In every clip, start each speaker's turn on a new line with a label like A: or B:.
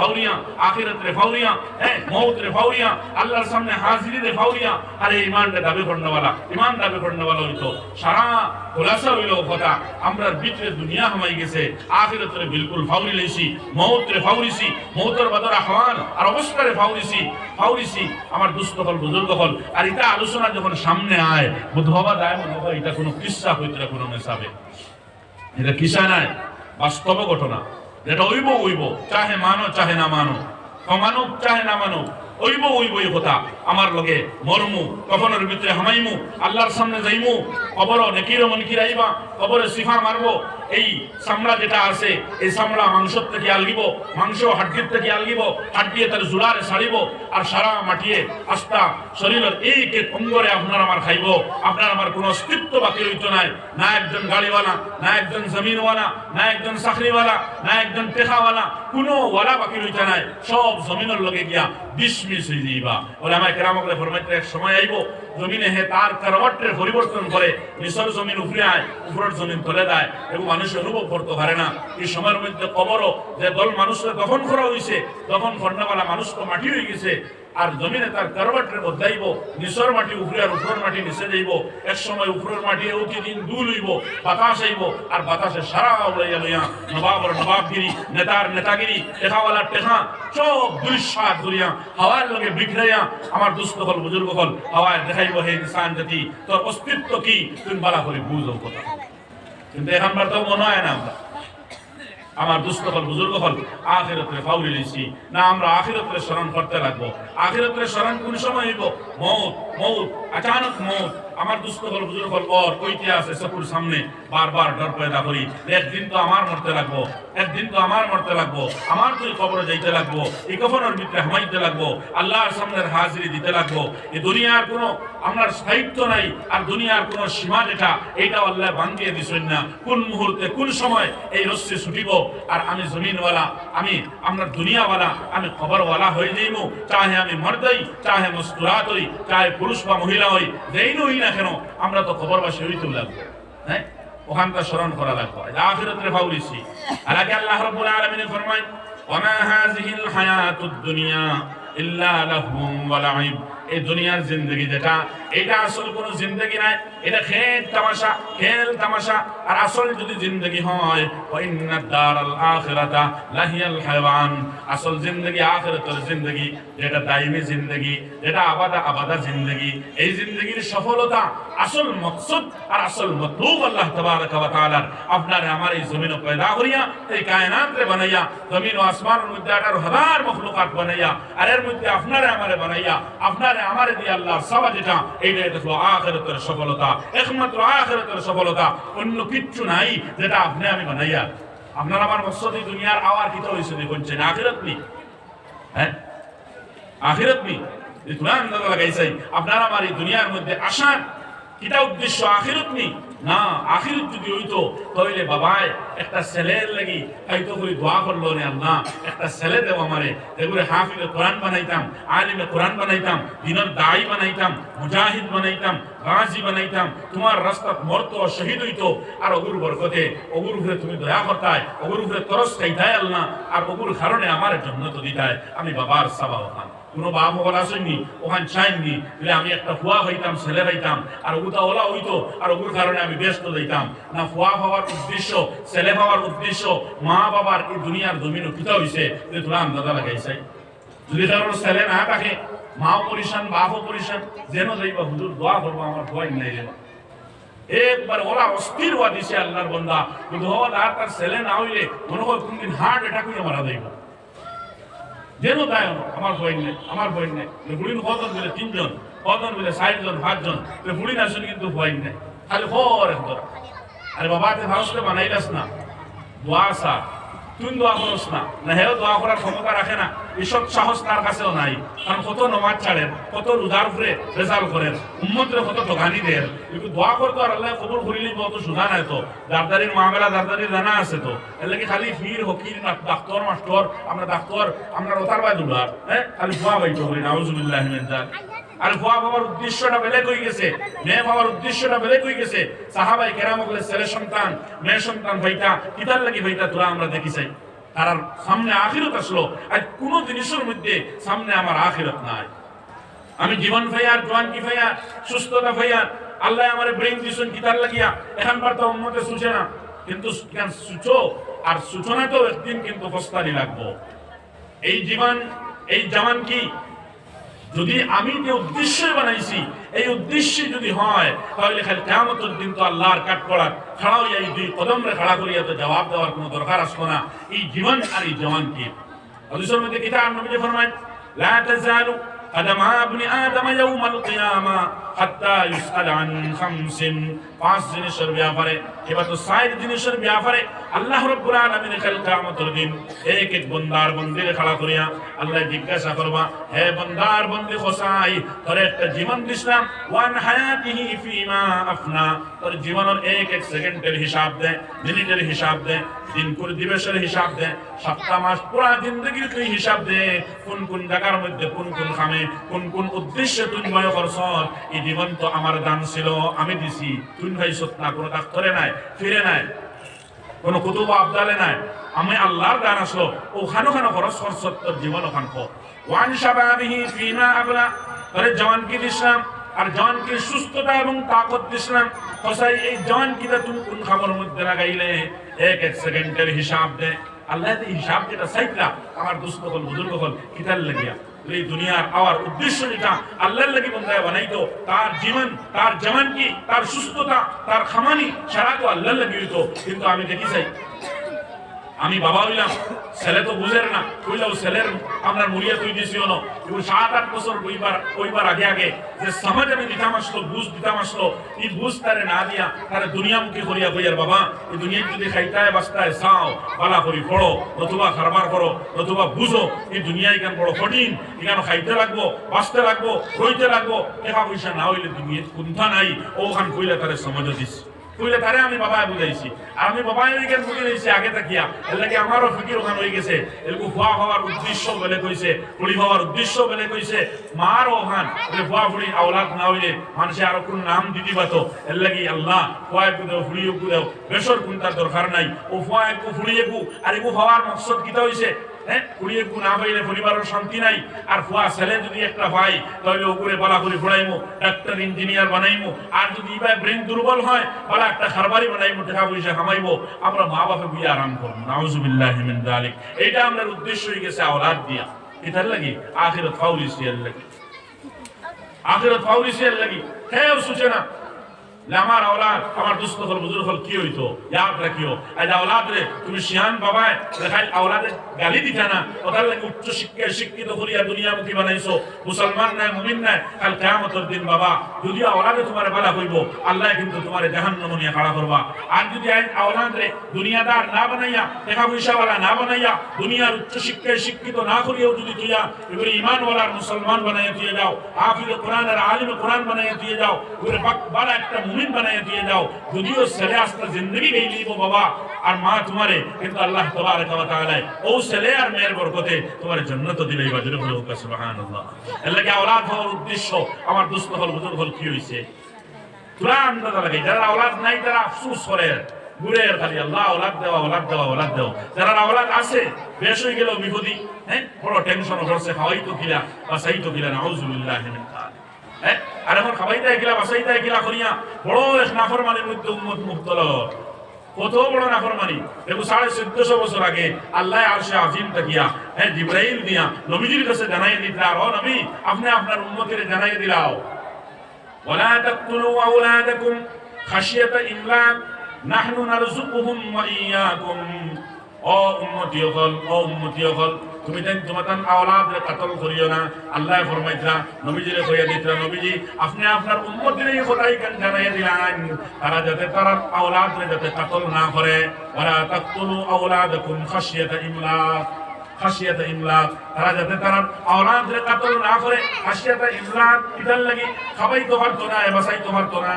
A: ফাউরিয়া আখিরাত রে ফাউরিয়া হ্যাঁ মৌত রে ফাউরিয়া, আল্লাহর সামনে হাজিরি রে ফাউরিয়া। আরে ইমান রে দাবি করনেওয়ালা, ইমান দাবি করনেওয়ালা হইতো। সারা খোলাসা হইল কথা। আমরা ভিতরে দুনিয়া হামাই গেছে আখিরাত রে বিলকুল ফাউরি লইছি মৌত রে ফাউরিছি মৌতর বদর আহওয়ান আর অবস্থা রে ফাউরিছি ফাউরিছি। আমার দুস্থ হল, বুজুর্গ হল, আর এটা আলোচনা যখন সামনে আয় বুধবা দায় হয় এটা কোনো কিসা হইতে কোনো মেসাবে এটা কিসা নাই? বাস্তব ঘটনা। এটা ওইব ওইব চাহে মানো চাহে না মানো। মানো চাহে না মানো ওইব ওইব এই কথা। আমার লগে মরমু, কফনের ভিতরে হামাইমু, আল্লাহর সামনে যাইমু কবর নেকির মনকির আইবা, কবরে সিফা মারবো। এই চামড়া যেটা আছে, এই চামড়া মাংসর থেকে আলগিব, মাংস হাড্ডির থেকে আলগিব, হাড্ডিয়ে তার জোড়ারে সারিব, আর সারা মাটিয়ে আস্তা শরীরের এই কে অঙ্গরে আপনার আমার খাইব। আপনার আমার কোনো অস্তিত্ব বাকি রইত নাই। না একজন গাড়িওয়ালা, না একজন জমিনওয়ালা, না একজন চাকরিওয়ালা, না একজন টেকাওয়ালা কোনো ওয়ালা বাকি রইত নাই। সব জমিনের লগে গিয়া সময় জমিনে হে তার পরিবর্তন করে জমিন উপরে আয়, উপরের জমিন দেয় এবং মানুষ অনুভব করতে পারে না। এই সময়ের মধ্যে কবরও যে দল মানুষকে মানুষ তো মাটি হয়ে গেছে আর জমিনে তার কারবাটের বদলাইব নিচর মাটি, উপরে আর উপরের মাটি নিচে যাইব। এক সময় উপরের মাটি অতি দিন দুল হইব, বাতাস আইব, আর বাতাসে সারা উড়াইয়া লইয়া নবাবর নবাবগিরি, নেতার নেতাগিরি, টেকাওয়ালার টেকা, সব দুই ধরিয়া হাওয়ার লগে বিখরাইয়া আমার দুস্থ হল, বুজুর্গ হল হাওয়ায় দেখাইব, হে ইনসান জাতি, তোর অস্তিত্ব কি? তুমি বালা করে বুঝো কথা। কিন্তু এখানবার তো মনে হয় না আমরা। আমার দুস্থ হল, বুজুর্গ হল, আখিরতরে ফাউরি লইছি না, আমরা আখিরতরে স্মরণ করতে লাগবো। আখিরতরে স্মরণ কোন সময় হইব? মৌত মৌত, আচানক মৌত। আমার দুস্থ হল বুজুর্গ হল পর কইতে আছে চকুর সামনে বারবার ডর পয়দা করি। একদিন তো আমার মরতে লাগবো, একদিন তো আমার মরতে লাগবো, আমার তো কবরে যাইতে লাগবো, এই কবরের ভিতরে হামাইতে লাগবো, আল্লাহর সামনের হাজিরি দিতে লাগবো। এই দুনিয়ার কোনো আমার সাহিত্য নাই, আর দুনিয়ার কোনো সীমা যেটা, এইটাও আল্লাহ ভাঙ্গিয়ে দিছেন না। কোন মুহূর্তে, কোন সময় এই রশ্মি ছুটিব? আর আমি জমিনওয়ালা, আমি, আমরা দুনিয়াওয়ালা, আমি খবরওয়ালা হয়ে যাইমু, চাহে আমি মর্দাই, চাহে মস্তুরাত হই চাহে পুরুষ বা মহিলা হই যেই নই না কেন, আমরা তো খবরবাসী হইতে লাগবো। হ্যাঁ? ওখানটা স্মরণ করা লাগবে। আখিরাতের ফাউলিছি আলাকে আল্লাহ রাব্বুল আলামিন ফরমায়, ওমা হাযিহিল হায়াতুদ দুনিয়া ইল্লা লাহউম ওয়া লাইব এই দুনিয়ার জিন্দগি যেটা, এটা আসল কোন জিন্দগি নাই। এটা খেল তামাশা খেল তামাশা আর আসল যদি জিন্দগি সফলতা আপনার আমার এই জমিন পয়দা করিয়া, এই কায়নাত বানাইয়া, জমিন ও আসমানের মধ্যে হাজার মখলুকাত বানাইয়া, আর এর মধ্যে আপনারে আমারে বানাইয়া, আপনারে আমারে দিয়ে আল্লাহ সবা যেটা এইটা দেখল আখিরাতের সফলতা, একমাত্র আখিরাতের সফলতা। অন্য কিচ্ছু নাই, যেটা আপনি আমি বানাইয়া। আপনার আমার মসজিদ দুনিয়ার আওয়ার কিতা হইছে দেখুন আখিরাত নি হ্যাঁ? আখিরাত নি লাগাইছাই আপনার আমার এই দুনিয়ার মধ্যে আসার কিটা উদ্দেশ্য আখিরাত নি না, আখিরাত যদি হইতো তাহলে বাবাই, একটা ছেলের লাগি হয়তো করে, দোয়া করল রে আল্লাহ। একটা ছেলে দেও আমারে। এগুলো হাফিজে কোরআন বানাইতাম, আলিমে কোরআন বানাইতাম, দিনের দায়ী বানাইতাম, মুজাহিদ বানাইতাম, গাজী বানাইতাম। তোমার রাস্তাত মরতো, শহীদ হইতো। আর অগুর বরকতে, অগুর উপরে তুমি দয়া করতায় অগুর উপরে তরস খাইতায় আল্লাহ। আর অগুর কারণে আমার জন্য তো দিতায় আমি বাবার সাবা ওখান কোনো বাপ হল আসেননি, ওখান চাইননি বলে আমি একটা ফুয়া হইতাম, ছেলে হইতাম, আর ওগুতা ওলা হইতো, আর ওগুর কারণে আমি ব্যস্ত দিতাম না, ফুয়া হওয়ার উদ্দেশ্য, ছেলে হওয়ার উদ্দেশ্য, মা বাবার এই দুনিয়ার জমিন কিতা হইছে যে তোরা আন্দাজা লাগাইছে। যদি কারোর ছেলে না থাকে, মাও পরিশান, বাপও পরিশান, যেন যাইবা, হুজুর দোয়া করব, আমার দোয়াই নাই যাবা একবার ওরা অস্থির হওয়া দিছে আল্লাহর বন্দা, কিন্তু হওয়া তার ছেলে না হইলে মনে হয় কোনদিন হার্ট অ্যাটাক হইয়া মারা যাইব। যেন তাই আমার বই নেই, আমার বই নেই। বুড়ির কজন মিলে তিনজন, কজন মিলে সাতজন পাঁচজন? বুড়ি নাচন কিন্তু বই নেই। খালি হর একদম আরে বাবা তে ভারসলে বানাইলাস না। দোয়া আসা তুই দোয়া করস না। না হেও দোয়া করার ক্ষমতা রাখে না। এসব সাহস তার কাছেও নাই। কারণ কত নমাজ ছাড়েন, কত রোজার উপরে রেজাল্ট করেন, উম্মতরে কত দোকানি দেন। কিন্তু দোয়া করতো আর আল্লাহ কবুল করিলি অত সুধা নাই তো। দারদারির মামলা, দারদারির জানা আছে তো। এর লাগে খালি ফির, হকির ডাক্তার, মাস্টর, আমরা ডাক্তার, আমরা রোতার বাই দুলার? হ্যাঁ? খালি দোয়া বাইতো করি নাউজুবিল্লাহ মিন আর ভুয়া বাবার উদ্দেশ্যটা বেলেগ হয়ে গেছে। মেয়ে বাবার উদ্দেশ্যটা বেলেগ হয়ে গেছে। সাহাবাই কেরাম বলে, ছেলে সন্তান, মেয়ে সন্তান ভাইটা কিতার লাগি ভাইটা তোরা আমরা দেখি চাই তার সামনে আখিরত আসলো। আর কোন জিনিসের মধ্যে সামনে আমার আখিরত নাই। আমি জীবন ফাইয়ার জোয়ান কি ফাইয়ার সুস্থতা ফাইয়ার আল্লাহ আমার ব্রেন দিছেন কিতার লাগিয়া। এখন বার তো উম্মতে সুচে না। কিন্তু কেন সুচো? আর সূচনা তো একদিন কিন্তু ফস্তানি লাগবো। এই জীবন, এই জামান কি? যদি আমি যে উদ্দেশ্যে বানাইছি এই উদ্দেশ্যে যদি হয় তাহলে খালি কেমতের দিন তো আল্লাহর কাঠ করা খাড়া হইয়া এই দুই কদম রে খাড়া করিয়া তো জবাব দেওয়ার কোনো দরকার আসলো না এই জীবন আর এই জওয়ান কি হাদিসের মধ্যে কিতাব নবী ফরমায় লা তাজালু قدم ابن آدم يوم القيامة হাত্তা ইউসআল আন খামসিন। পাঁচ জিনিসের ব্যাপারে, এবার তো সাইড জিনিসের ব্যাপারে আল্লাহ আলামিন কাল কিয়ামতের দিন এক এক বান্দার বন্দির করিয়া আল্লাহ জিজ্ঞাসা করবা, হে বান্দার বন্দি তোর একটা জীবন ওয়ান হায়াতিহি ফিমা আফনা। তোর জীবনের এক এক সেকেন্ডের হিসাব দে, মিনিটের হিসাব দে, দিন করে দিবসের হিসাব দে, সপ্তাহ, মাস, পুরা জিন্দগির তুই হিসাব দে, কোন কোন জায়গার মধ্যে কোন কোন খামে, কোন কোন উদ্দেশ্যে তুই এই জীবন তো আমার দান ছিল, আমি দিছি। তুই ভাই সত্য কোনো ডাক্তারে নাই, ফিরে নাই, কোন কুতুব আবদালে নাই। আমি আল্লাহর দান আসলো, ওখানে ওখানে খরচ খরচ তোর জীবন ওখান ওয়ান শাবাবিহি ফিমা আবলা তোরে জওয়ান কি দিছিলাম আর জওয়ান কি সুস্থতা এবং তাকত দিছিলাম কসাই এই জওয়ান কিটা তুমি কোন খাবার মধ্যে লাগাইলে? এক এক সেকেন্ডের হিসাব দে। আল্লাহ হিসাব যেটা চাইতরা আমার দুস্থ হল, বুজুর্গ হল কিতার লাগিয়া। এই দুনিয়ার পাওয়ার উদ্দেশ্য যেটা আল্লাহর লাগি বন্ধায় বানাইতো, তার জীবন, তার জামান কি তার সুস্থতা, তার খামানি সারা তো আল্লাহর লাগি হইতো। কিন্তু আমি দেখি চাই আমি বাবা হইলাম, ছেলে তো বুঝের না। কইলাও ছেলের আপনার মুড়িয়া তুই দিছিও না এবং সাত, আট বছর কইবার কইবার আগে আগে যে সমাজ আমি দিতাম আসলো, বুঝ দিতাম আসলো, এই বুঝ তারে না দিয়া তারে দুনিয়ামুখী করিয়া কইয়ার, বাবা, এই দুনিয়া যদি খাইতায় বাস্তায় চাও, বালা করি পড়ো, নতুবা কারবার করো, নতুবা বুঝো, এই দুনিয়া এখান বড় কঠিন? এখানে খাইতে লাগবো, বাঁচতে লাগবো, রইতে লাগবো? টাকা পয়সা না হইলে দুনিয়া কুন্থা নাই ওখান কইলে তারে সমাজ দিস। কইলে তারে আমি বাবায় বুঝাইছি। আমি বাবায় ওইখান বুঝে নিয়েছি আগে থাকিয়া এর লাগে আমারও ফিকির ওখান হয়ে গেছে? এরকম ফুয়া হওয়ার উদ্দেশ্য বলে কইছে ফুলি হওয়ার উদ্দেশ্য বলে কইছে। মার ওখান বলে ফুয়া ফুলি আওলাদ না হইলে মানুষে আরও কোন নাম দিতে পাতো এর লাগে আল্লাহ ফুয়া একটু দেও ফুলি একটু দেও। বেসর কোন তার দরকার নাই। ও ফুয়া একটু ফুলি একটু আর একটু হওয়ার মকসদ কিতা হইছে? হ্যাঁ কুড়ি একটু না পরিবারের শান্তি নাই। আর ফুয়া ছেলে যদি একটা পাই তাহলে ওগুলো বলা করে ঘোরাইমু ডাক্তার ইঞ্জিনিয়ার বানাইমু। আর যদি ইবা ব্রেন দুর্বল হয়, বলা একটা খারবারি বানাইমু, টাকা পয়সা কামাইবো আমরা মা বাপে বুঝে আরাম করব নাউজুবিল্লাহ মিন এটা আমাদের উদ্দেশ্য হয়ে গেছে আওলাদ দিয়া। এটার লাগি? আখিরাত ফাউলিসিয়ার লাগি। আখিরাত ফাউলিসিয়ার লাগি? হ্যাঁ সূচনা আমার আওলাদ, আমার দুস্থ হল, বুজুর্গ হল, কি হইতো? ইয়াদ রাখিও। আজ আওলাদ রে, তুমি শিয়ান বাবায়, দেখাই আওলাদে গালি দিতা না। ওটার লাগে উচ্চ শিক্ষায় শিক্ষিত করিয়া দুনিয়ামুখী বানাইছো। মুসলমান নাই, মুমিন নাই, কাল কিয়ামতের দিন বাবা যদি আওলাদে তোমার বালা হইব, আল্লাহ কিন্তু তোমার জাহান্নাম নিয়ে খাড়া করবা। আর যদি আওলাদ রে, দুনিয়াদার না বানাইয়া টাকা পয়সা ওয়ালা না বানাইয়া, দুনিয়ার উচ্চ শিক্ষায় শিক্ষিত না করিয়াও যদি তুইয়া এগুলো ইমান ওয়ালার মুসলমান বানাইয়া দিয়ে যাও, হাফিজ কোরআন আর আলিম কোরআন বানাইয়া দিয়ে যাও এগুলো বালা একটা মুমিন বানাইয়া দিয়ে যাও যদিও ছেলে আসতে জিন্দগি গেই লিব বাবা। আর মা তোমারে, কিন্তু আল্লাহ তাবারক ওয়া তাআলা ও ছেলে আর মেয়ের বরকতে তোমার জান্নাত দিলেই বাজরে হলো সুবহানাল্লাহ। এর লাগি আওলাদ হওয়ার উদ্দেশ্য, আমার দুস্থ হল, বুজুর্গ হল, কি হইছে? তুলা আন্দাজা লাগে যারা আওলাদ নাই, তারা আফসোস করে। ঘুরে খালি, আল্লাহ, আওলাদ দেওয়া আওলাদ দেওয়া আওলাদ দেওয়া। যারা আওলাদ আছে, বেশ হয়ে গেল বিপদী হ্যাঁ? বড় টেনশন করছে খাওয়াই তো কিলা বা সাই তো কিলা হ্যাঁ আর এখন খাবাই দেয় গিলা বাসাই দেয় গিলা করিয়া বড় এক নাফরমানির মধ্যে উম্মত মুক্তল কত বড় নাফরমানি দেখো সাড়ে চোদ্দশো বছর আগে আল্লাহ আর সে আজিম তাকিয়া হ্যাঁ জিব্রাইল দিয়া নবীজির কাছে জানাই দিতলা ও নবী আপনি আপনার উম্মতের জানাই দিলাও ولا تقتلوا أولادكم خشية إملاق نحن نرزقهم وإياكم ও উম্মতি হল ও উম্মতি হল তুমি দেন তোমার তান আওলাদ রে কাতল করিও না। আল্লাহ ফরমাইতরা নবীজি রে কইয়া দিতরা নবীজি, আপনি আপনার উম্মতিরে এই কথাই কেন জানাইয়া দিলেন? তারা যাতে তারা আওলাদ রে যাতে কাতল না করে। ওরা তাকতুলু আওলাদাকুম খাশিয়াতা ইমলাক খাশিয়াতা ইমলাক। তারা যাতে তারা আওলাদরে কাতল না করে খাসিয়াতা ইমলাক ইতার লাগি খাবাই তো পারতো না বাসাই তো পারতো না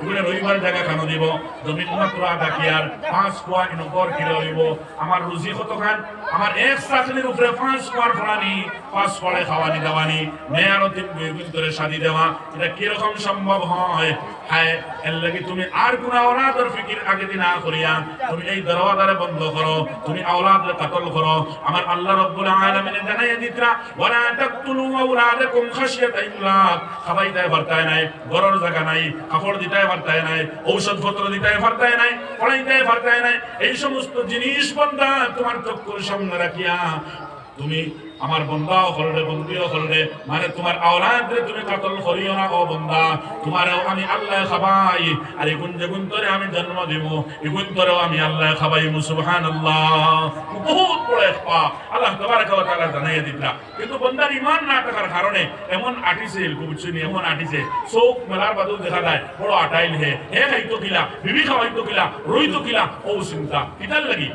A: এগুলো রবিবার জায়গা কেন দিব। জমিন মাত্র আধা কিয়ার পাঁচ কোয়া ইনকর কিলো হইব আমার রুজি কত খান? আমার এক চাকরির উপরে পাঁচ কোয়ার ফলানি, পাঁচ পড়ে খাওয়ানি দাওয়ানি। মেয়ারও তিন দুই করে শাদি দেওয়া। এটা কীরকম সম্ভব হয়? হায়, এর লাগি তুমি আর কোন আওলাদর ফিকির আগে দিন না করিয়া তুমি এই দরওয়াজারে বন্ধ করো। তুমি আওলাদরে কাতল করো। আমার আল্লাহ রব্বুল আলামিন জানাইয়া দিতরা ওয়ালা তাকতুলু আওলাদাকুম খাশিয়াতা ইমলাক খাবাই দেয় ভর্তায় নাই, গরর জায়গা নাই, কাপড় দিতায় ভর্তায় নাই ঔষধ পত্র দিতায় ভর্তায় নাই পড়াইতে ভর্তায় নাই। এই সমস্ত জিনিস বন্ধা তুমি আমার বন্দা হলরে বন্দিও হলরে মানে তোমার আওলাদরে তুমি কাতল করিও না ও বন্দা তোমার আমি আল্লাহ খাবাই, আর এগুন যেগুন তোরে আমি জন্ম দিব এগুন তোরেও আমি আল্লাহ খাবাই সুবহানাল্লাহ। বহুত বড় পাপ, আল্লাহ তাবারক ওয়া তাআলা জানাইয়া দিতরা কিন্তু বন্দার ঈমান না থাকার কারণে এমন আটিছে কুবুচুনি এমন আটিছে, চোখ মেলার বাদও দেখা যায়, বড় আটাইল হে হে খাইতো কিলা বিবি খাওয়াইতো কিলা, রইতো কিলা, ও চিন্তা, কিতার লাগি?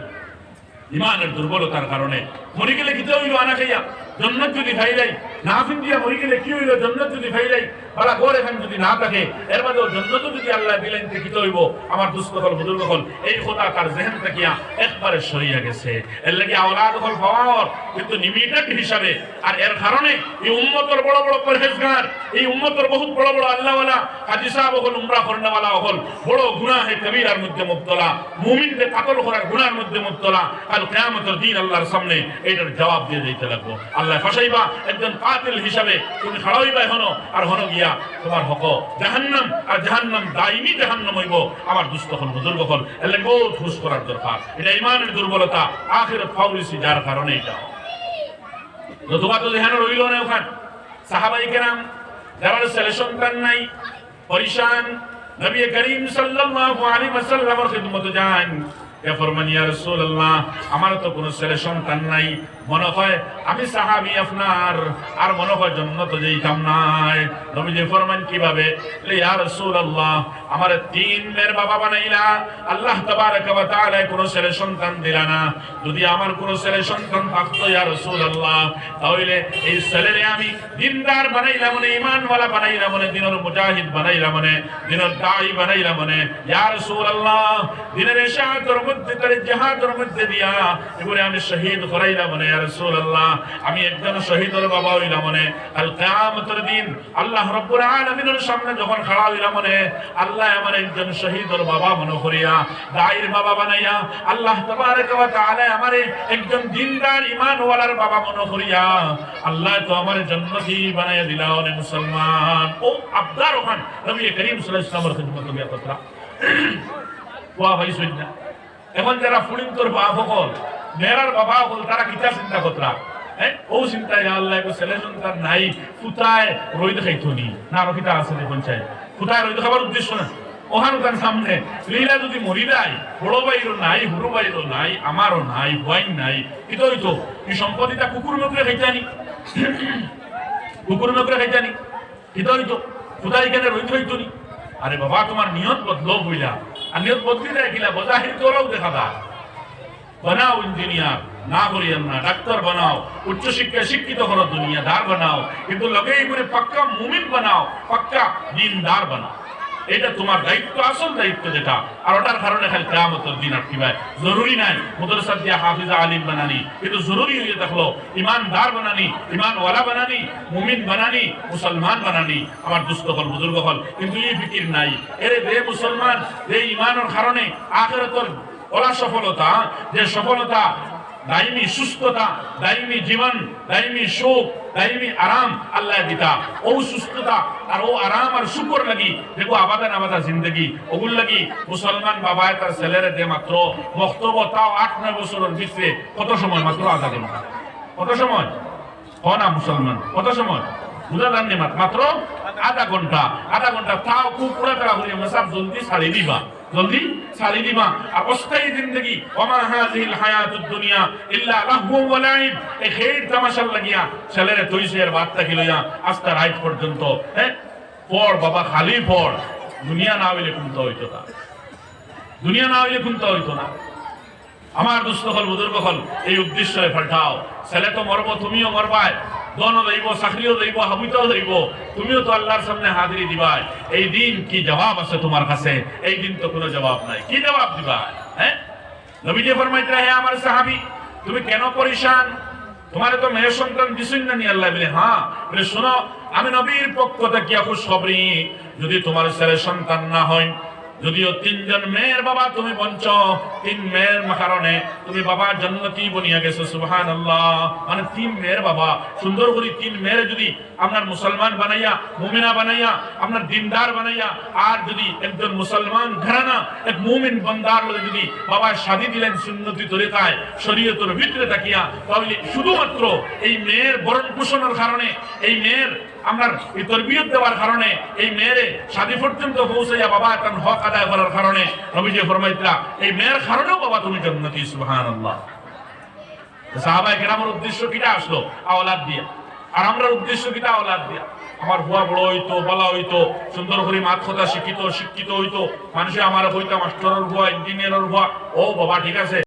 A: ইমানের দুর্বলতার কারণে। মরি গেলে কিতে হইল আনা খাইয়া জন্নত যদি খাই যাই না দিয়া মরি গেলে কি হইল? জন্নত যদি যাই বলা গোর এখান যদি না থাকে এর মধ্যে জন্নত যদি আল্লাহ দিলেন, তে কিতে হইব আমার দুষ্কল বুজুর্গ হল এই খোদা তার জেহেন থাকিয়া একবারে সরিয়া গেছে। এর লাগি আওলাদ হল পাওয়ার কিন্তু লিমিটেড হিসাবে, আর এর কারণে এই উম্মতর বড় বড় পরহেজগার, এই উম্মতর বহুত বড় বড় আল্লাহওয়ালা, হাজি সাহেব হল উমরা করনেওয়ালা হল বড় গুনাহে কবিরার মধ্যে মুক্তলা মুমিনদের কাতল করার গুনার মধ্যে মুক্তলা কাল কিয়ামতের দিন আল্লাহর সামনে এটার জবাব দিয়ে দিতে লাগবো। আল্লাহ ফাসাইবা, একজন কাতিল হিসাবে তুমি খাড়াইবা হনো আর হনো গিয়া তোমার হক। জাহান্নাম, আর জাহান্নাম দাইমি জাহান্নাম হইব। আমার দুস্থ হল বুজুর্গ হল এলে বহুত হুশ করার দরকার। এটা ইমানের দুর্বলতা আখির ফাউলিসি যার কারণে এটা নতুবা তো ধ্যান রইল না ওখান। সাহাবাই কেরাম, যারা ছেলে সন্তান নাই, পরিশান, নবী করিম সাল্লাল্লাহু আলাইহি ওয়াসাল্লামের খিদমতে যান। এ ফরমান, ইয়া রাসূলুল্লাহ আমার তো কোনো ছেলে সন্তান নাই মনে হয় আমি সাহাবী আপনার, আর মনে হয় জান্নাতে যাইতাম নাই। নবী যে ফরমান কীভাবে ইয়া রাসূলুল্লাহ, আমার তিন মেয়ের বাবা বানাইলা। আল্লাহ তাবারক ওয়া তাআলা কোনো ছেলে সন্তান দিলা না। যদি আমার কোনো ছেলে সন্তান থাকতো, ইয়া রাসূলুল্লাহ, তাহলে এই ছেলেরে আমি দিনদার বানাইলাম মনে, ঈমানওয়ালা বানাইলাম মনে, দিনের মুজাহিদ বানাইলাম মনে, দিনের দাঈ বানাইলাম মনে। ইয়া রাসূলুল্লাহ, দিনের ইশাআতের মধ্যে তার জিহাদের মধ্যে দিয়া এবারে আমি শহীদ করাইলাম মনে। ইয়া রাসূলুল্লাহ, আমি একজন শহীদের বাবা হইলাম মনে। কাল কিয়ামতের দিন আল্লাহ রাব্বুল আলামিনের সামনে যখন খাড়া হইলাম মনে, আল্লাহ আমার একজন শহীদের বাবা মনে করিয়া দায়ের বাবা বানাইয়া, আল্লাহ তাবারক ওয়া তাআলা একজন দিনদার ঈমানওয়ালার বাবা মনে করিয়া, আল্লাহ তো আমার জান্নাতি বানাইয়া দিলা ওরে মুসলমান। ও আবদার ওখান নবী করিম সাল্লাল্লাহু আলাইহি বিয়া কথা। ওয়া ভাই সৈন্য এখন যারা ফুলিম তোর বাপ হল মেয়েরার বাবা বল তারা কিতা চিন্তা হ্যাঁ ও চিন্তায় আল্লাহ ছেলে সন্তান নাই ফুতায় রই দেখাইতো নি না আরও কিতা আছে দেখুন চাই। ফুতায় রই দেখাবার উদ্দেশ্য না। তার সামনে, লীলা যদি মরি যায় বড় বাইরও নাই হুরু বাইরও নাই, আমারও নাই, হোয়াইন নাই ওই তো এই সম্পত্তিটা কুকুর নকরে খাইতানি কুকুর নকরে খাইতানি ওই তো ফুতাই কেন রইতে হইতো আরে বাবা, তোমার নিয়ত বদলো বইলা আর নিয়ত বদলি কিলা বজাহির তোরাও দেখা দা। বানাও ইঞ্জিনিয়ার, না করিয়েন না, ডাক্তার বানাও উচ্চ শিক্ষা শিক্ষিত হলো দুনিয়াদার বানাও, কিন্তু লগেই করে পাক্কা মুমিন বানাও, পাক্কা দিনদার বানাও। এটা তোমার দায়িত্ব, আসল দায়িত্ব যেটা। আর ওটার কারণে খালি কেয়ামতের দিন আটকিবায় জরুরি নাই। মুদরসা দিয়া হাফিজা আলিম বানানি। কিন্তু জরুরি হয়ে থাকল ইমানদার বানানি, ইমানওয়ালা বানানি, মুমিন বানানি, মুসলমান বানানি। আমার দুস্থ হল, বুজুর্গ হল, কিন্তু এই ফিকির নাই। এরে রে মুসলমান, রে ইমানের কারণে আখেরাতর ওলা সফলতা, যে সফলতা দাইমি সুস্থতা, দাইমি জীবন, দাইমি সুখ, দাইমি আরাম আল্লাহ দিতা ও সুস্থতা আর ও আরাম আর শুকর লাগি, দেখো আবাদান আবাদা জিন্দগি। ওগুল লাগি মুসলমান বাবায় তার ছেলেরে দে মাত্র। বক্তব্য তাও আট, নয় বছরের ভিতরে। কত সময়? মাত্র আধা ঘণ্টা। কত সময়? না, মুসলমান। কত সময়? বুঝা জাননি মাত্র? আধা ঘণ্টা। আধা ঘণ্টা। তাও খুব পুরা তারা হয়ে সব জলদি ছাড়ি দিবা। জলদি ছাড়ি দিবা। আর অস্থায়ী জিন্দগি, ওমা হাযিহিল হায়াতুদ দুনিয়া ইল্লা লাহু ওয়া লাইব। এই লাগিয়া ছেলেরে বার্তা কি লইয়া আস্তা রাইট পর্যন্ত হ্যাঁ পড় বাবা, খালি পড়। দুনিয়া না হইলে কুনতে হইতো না। দুনিয়া না হইলে কুনতে হইতো না। আমার দুস্থ হল, বুজুর্গ হল, এই উদ্দেশ্য পাল্টাও ছেলে তো মরব, তুমিও মরবাই। দন দইব, চাকরিও দইব হাবিতেও দইব। তুমিও তো আল্লাহর সামনে হাজিরি দিবাই। এই দিন কি জবাব আছে তোমার কাছে? এই দিন তো কোনো জবাব নাই। কি জবাব দিবা? হ্যাঁ? নবীজি ফরমাইতে হে আমার সাহাবী, তুমি কেন পরিশান? তোমার তো মেয়ের সন্তান দিছুন না নি আল্লাহ বলে হ্যাঁ। বলে, শোনো, আমি নবীর পক্ষ থেকে খুশখবরি। যদি তোমার ছেলে সন্তান না হয় যদিও তিনজন মেয়ের বাবা তুমি বঞ্চ, তিন মেয়ের কারণে তুমি বাবা জন্নতি বনিয়া গেছো সুবহান মানে তিন মেয়ের বাবা, সুন্দর করে তিন মেয়ের যদি আপনার মুসলমান বানাইয়া, মুমিনা বানাইয়া, আপনার দিনদার বানাইয়া, আর যদি একজন মুসলমান ঘরানা, এক মুমিন বন্দার লগে যদি বাবা শাদি দিলেন সুন্নতি তরিকায় শরীয়তের ভিতরে তাকিয়া, তাহলে শুধুমাত্র এই মেয়ের বরণ পোষণের কারণে, এই মেয়ের আমরা এই তরবিয়ত দেওয়ার কারণে এই মেয়েরে শাদি পর্যন্ত পৌঁছাইয়া বাবা তার হক আদায় করার কারণে নবীজি ফরমাইতরা এই মেয়ের কারণেও বাবা তুমি জান্নাতি সুবহানাল্লাহ। সাহাবায়ে কেরামের উদ্দেশ্য কিটা আসলো? আওলাদ দিয়া। আর আমরা উদ্দেশ্য কিটা আওলাদ দিয়া? আমার হুয়া বড় হইতো, বলা হইতো, সুন্দর করে মাত কথা শিক্ষিত শিক্ষিত হইতো, মানুষে আমার হইতো মাস্টারের হুয়া ইঞ্জিনিয়ারের হুয়া ও বাবা, ঠিক আছে।